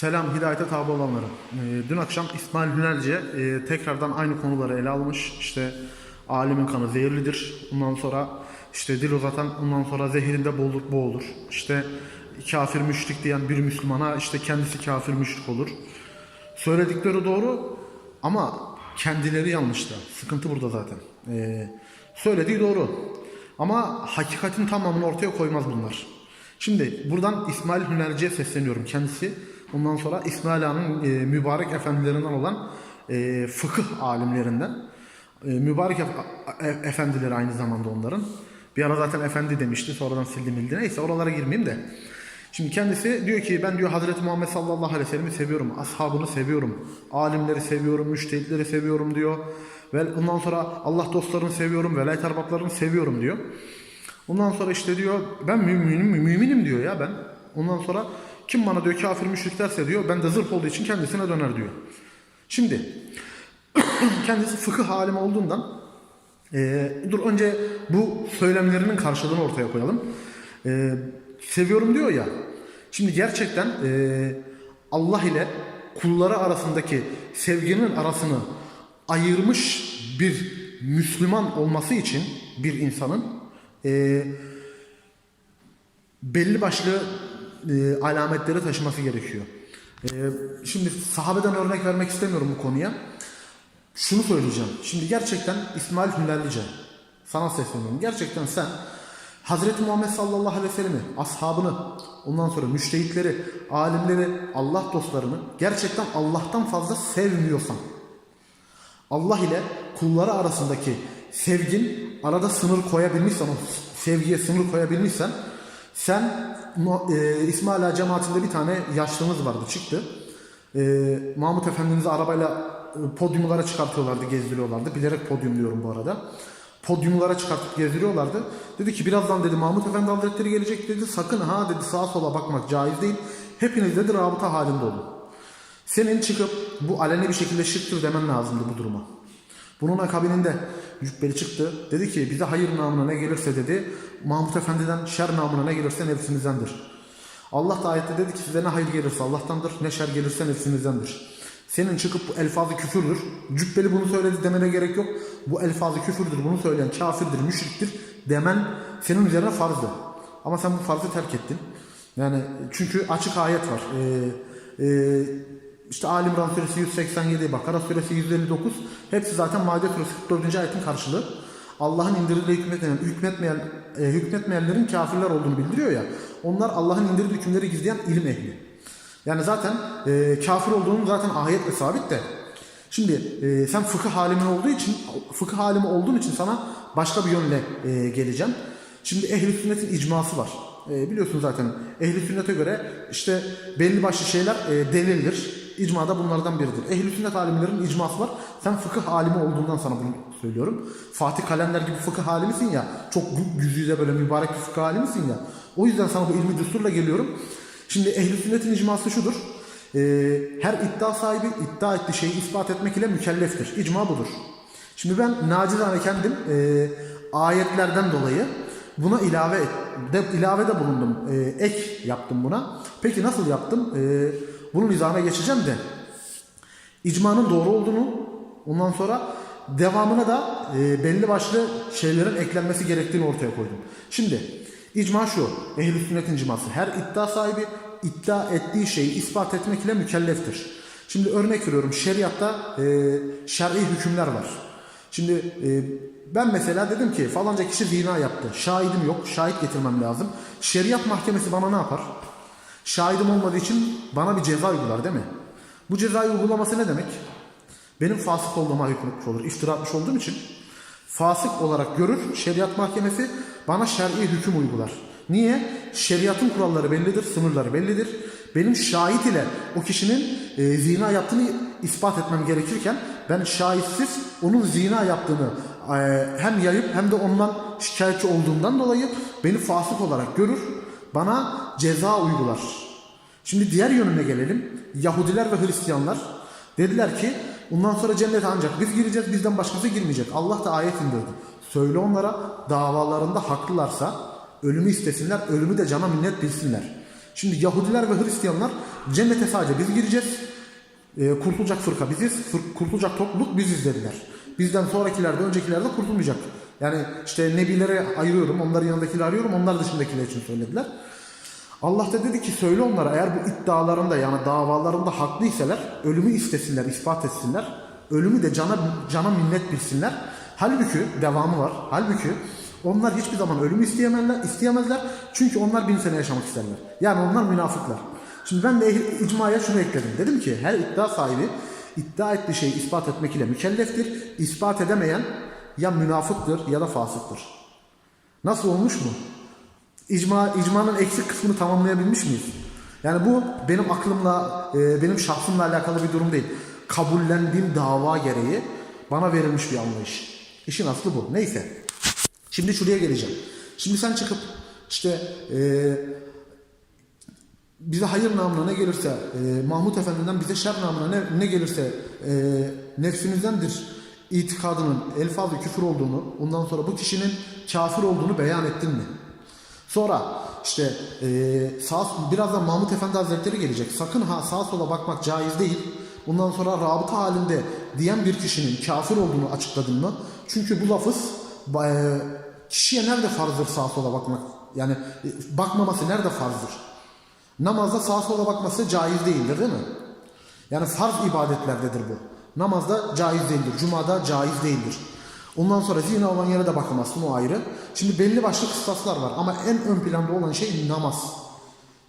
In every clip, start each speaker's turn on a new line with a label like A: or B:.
A: Selam hidayete tabi olanlara. Ee, dün akşam İsmail Hünerci e, tekrardan aynı konuları ele almış. İşte alimin kanı zehirlidir. Ondan sonra işte dil uzatan ondan sonra zehirinde boğulur, boğulur. İşte kafir müşrik diyen bir Müslümana işte kendisi kafir müşrik olur. Söyledikleri doğru ama kendileri yanlış da. Sıkıntı burada zaten. Ee, söylediği doğru. Ama hakikatin tamamını ortaya koymaz bunlar. Şimdi buradan İsmail Hünerci'ye sesleniyorum. Kendisi ondan sonra İsmail Han'ın e, mübarek efendilerinden olan e, fıkıh alimlerinden. E, mübarek ef- e- efendileri aynı zamanda onların. Bir ara zaten efendi demişti sonradan sildi mildi. Neyse oralara girmeyeyim de. Şimdi kendisi diyor ki ben diyor Hazreti Muhammed sallallahu aleyhi ve sellem'i seviyorum. Ashabını seviyorum. Alimleri seviyorum. Müştehitleri seviyorum diyor. Ve ondan sonra Allah dostlarını seviyorum. Velayet erbaplarını seviyorum diyor. Ondan sonra işte diyor ben müminim, müminim diyor ya ben. Ondan sonra kim bana diyor kafir müşrik diyor ben de zırh olduğu için kendisine döner diyor. Şimdi kendisi fıkıh alimi olduğundan ee, dur önce bu söylemlerinin karşılığını ortaya koyalım. Ee, seviyorum diyor ya. Şimdi gerçekten e, Allah ile kulları arasındaki sevginin arasını ayırmış bir Müslüman olması için bir insanın e, belli başlı e, alametleri taşıması gerekiyor. E, şimdi sahabeden örnek vermek istemiyorum bu konuya. Şunu söyleyeceğim. Şimdi gerçekten İsmail Hünderlice sana sesleniyorum. Gerçekten sen Hazreti Muhammed sallallahu aleyhi ve sellem'i, ashabını, ondan sonra müştehitleri, alimleri, Allah dostlarını gerçekten Allah'tan fazla sevmiyorsan, Allah ile kulları arasındaki sevgin arada sınır koyabilmişsen, o sevgiye sınır koyabilmişsen, sen e, İsmail Ağa cemaatinde bir tane yaşlımız vardı çıktı. E, Mahmut Efendimiz'i arabayla e, podyumlara çıkartıyorlardı, gezdiriyorlardı. Bilerek podyum diyorum bu arada. Podyumlara çıkartıp gezdiriyorlardı. Dedi ki birazdan dedi Mahmut Efendi Hazretleri gelecek dedi. Sakın ha dedi sağa sola bakmak caiz değil. Hepiniz dedi rabıta halinde olun. Senin çıkıp bu aleni bir şekilde şirktir demen lazımdı bu duruma. Bunun akabininde Cübbeli çıktı. Dedi ki bize hayır namına ne gelirse dedi. Mahmut Efendi'den şer namına ne gelirse nefsimizdendir. Allah da ayette dedi ki size ne hayır gelirse Allah'tandır ne şer gelirse nefsimizdendir. Senin çıkıp bu elfazı küfürdür. Cübbeli bunu söyledi demene gerek yok. Bu elfazı küfürdür. Bunu söyleyen kafirdir, müşriktir demen senin üzerine farzdı. Ama sen bu farzı terk ettin. Yani çünkü açık ayet var. Ee, e, işte Ali İmran suresi 187, Bakara suresi 159 hepsi zaten Maide suresi 44. ayetin karşılığı. Allah'ın indirdiği hükmetmeyen, hükmetmeyen, e, hükmetmeyenlerin kafirler olduğunu bildiriyor ya. Onlar Allah'ın indirdiği hükümleri gizleyen ilim ehli. Yani zaten e, kafir olduğunun zaten ayetle sabit de. Şimdi e, sen fıkıh halimin olduğu için, fıkıh halimi olduğun için sana başka bir yönle e, geleceğim. Şimdi ehli sünnetin icması var. E, biliyorsun zaten ehli sünnete göre işte belli başlı şeyler e, delildir. İcma da bunlardan biridir. Ehli sünnet alimlerin icması var. Sen fıkıh alimi olduğundan sana bunu söylüyorum. Fatih Kalender gibi fıkıh alimisin ya. Çok yüz yüze böyle mübarek bir fıkıh alimisin ya. O yüzden sana bu ilmi düsturla geliyorum. Şimdi ehli sünnetin icması şudur. Ee, her iddia sahibi iddia ettiği şeyi ispat etmek ile mükelleftir. İcma budur. Şimdi ben nacizane kendim e, ayetlerden dolayı buna ilave de, ilavede bulundum. E, ek yaptım buna. Peki nasıl yaptım? E, bunun izahına geçeceğim de. İcmanın doğru olduğunu ondan sonra devamına da e, belli başlı şeylerin eklenmesi gerektiğini ortaya koydum. Şimdi icma şu. Ehl-i sünnetin icması. Her iddia sahibi iddia ettiği şeyi ispat etmek ile mükelleftir. Şimdi örnek veriyorum. Şeriatta e, şer'i hükümler var. Şimdi e, ben mesela dedim ki falanca kişi zina yaptı. Şahidim yok. Şahit getirmem lazım. Şeriat mahkemesi bana ne yapar? Şahidim olmadığı için bana bir ceza uygular değil mi? Bu cezayı uygulaması ne demek? Benim fasık olduğuma hükmetmiş olur. İftira atmış olduğum için fasık olarak görür. Şeriat mahkemesi bana şer'i hüküm uygular. Niye? Şeriatın kuralları bellidir, sınırları bellidir. Benim şahit ile o kişinin e, zina yaptığını ispat etmem gerekirken ben şahitsiz onun zina yaptığını e, hem yayıp hem de ondan şikayetçi olduğumdan dolayı beni fasık olarak görür. Bana ceza uygular. Şimdi diğer yönüne gelelim. Yahudiler ve Hristiyanlar dediler ki bundan sonra cennete ancak biz gireceğiz bizden başkası girmeyecek. Allah da ayet indirdi. Söyle onlara davalarında haklılarsa ölümü istesinler ölümü de cana minnet bilsinler. Şimdi Yahudiler ve Hristiyanlar Cennete sadece biz gireceğiz. E, kurtulacak fırka biziz. Kurtulacak topluluk biziz dediler. Bizden sonrakiler de öncekiler de kurtulmayacak. Yani işte nebilere ayırıyorum, onların yanındakileri arıyorum, onlar dışındakiler için söylediler. Allah da dedi ki söyle onlara eğer bu iddialarında yani davalarında haklıyseler ölümü istesinler, ispat etsinler. Ölümü de cana, cana minnet bilsinler. Halbuki devamı var. Halbuki onlar hiçbir zaman ölümü isteyemezler, isteyemezler. Çünkü onlar bin sene yaşamak isterler. Yani onlar münafıklar. Şimdi ben de icmaya şunu ekledim. Dedim ki her iddia sahibi iddia ettiği şeyi ispat etmek ile mükelleftir. İspat edemeyen ya münafıktır ya da fasıktır. Nasıl olmuş mu? İcma, icmanın eksik kısmını tamamlayabilmiş miyiz? Yani bu benim aklımla, e, benim şahsımla alakalı bir durum değil. Kabullendiğim dava gereği bana verilmiş bir anlayış. İşin aslı bu. Neyse. Şimdi şuraya geleceğim. Şimdi sen çıkıp işte e, bize hayır namına ne gelirse, e, Mahmut Efendi'den bize şer namına ne, ne gelirse e, nefsimizdendir itikadının elfazı küfür olduğunu, ondan sonra bu kişinin kafir olduğunu beyan ettin mi? Sonra işte e, sağ, birazdan Mahmut Efendi Hazretleri gelecek. Sakın ha sağa sola bakmak caiz değil. Bundan sonra rabıta halinde diyen bir kişinin kafir olduğunu açıkladın mı? Çünkü bu lafız e, kişiye nerede farzdır sağa sola bakmak? Yani e, bakmaması nerede farzdır? Namazda sağa sola bakması caiz değildir değil mi? Yani farz ibadetlerdedir bu. Namazda caiz değildir. Cumada caiz değildir. Ondan sonra zina olan yere de bakamazsın o ayrı. Şimdi belli başlı kıstaslar var ama en ön planda olan şey namaz.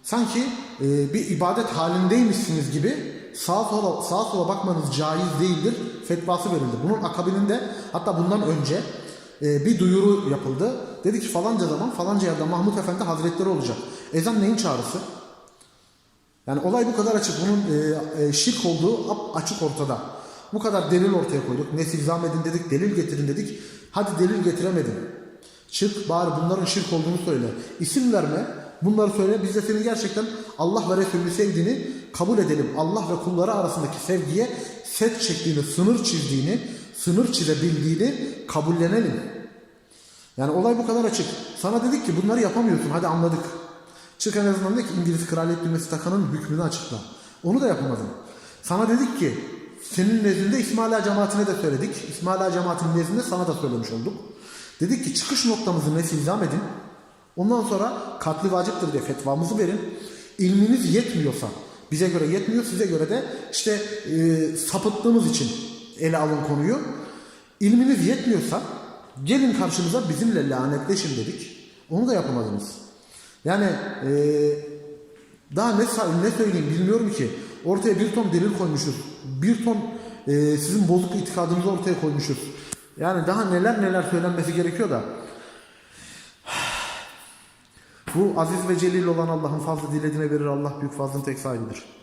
A: Sanki e, bir ibadet halindeymişsiniz gibi sağa sola, sağa sola bakmanız caiz değildir fetvası verildi. Bunun akabininde hatta bundan önce e, bir duyuru yapıldı. Dedi ki falanca zaman falanca yerde Mahmut Efendi Hazretleri olacak. Ezan neyin çağrısı? Yani olay bu kadar açık. Bunun e, e, şirk olduğu açık ortada. Bu kadar delil ortaya koyduk. Nesilzam edin dedik, delil getirin dedik. Hadi delil getiremedin. Şirk bari bunların şirk olduğunu söyle. İsim verme. Bunları söyle. Biz de senin gerçekten Allah ve Resulü sevdiğini kabul edelim. Allah ve kulları arasındaki sevgiye set çektiğini, sınır çizdiğini, sınır çizebildiğini kabullenelim. Yani olay bu kadar açık. Sana dedik ki bunları yapamıyorsun. Hadi anladık. Çık en azından de ki İngiliz kraliyet düğmesi takanın hükmünü açıkla. Onu da yapamadın. Sana dedik ki senin nezdinde İsmaila cemaatine de söyledik. İsmaila cemaatinin nezdinde sana da söylemiş olduk. Dedik ki çıkış noktamızı nesilzam edin. Ondan sonra katli vaciptir diye fetvamızı verin. İlminiz yetmiyorsa, bize göre yetmiyor, size göre de işte e, sapıttığımız için ele alın konuyu. İlminiz yetmiyorsa gelin karşımıza bizimle lanetleşin dedik. Onu da yapamadınız. Yani e, daha ne, ne söyleyeyim bilmiyorum ki. Ortaya bir ton delil koymuşuz. Bir ton e, sizin bozuk itikadınızı ortaya koymuşuz. Yani daha neler neler söylenmesi gerekiyor da. Bu aziz ve celil olan Allah'ın fazla dilediğine verir. Allah büyük fazlın tek sahibidir.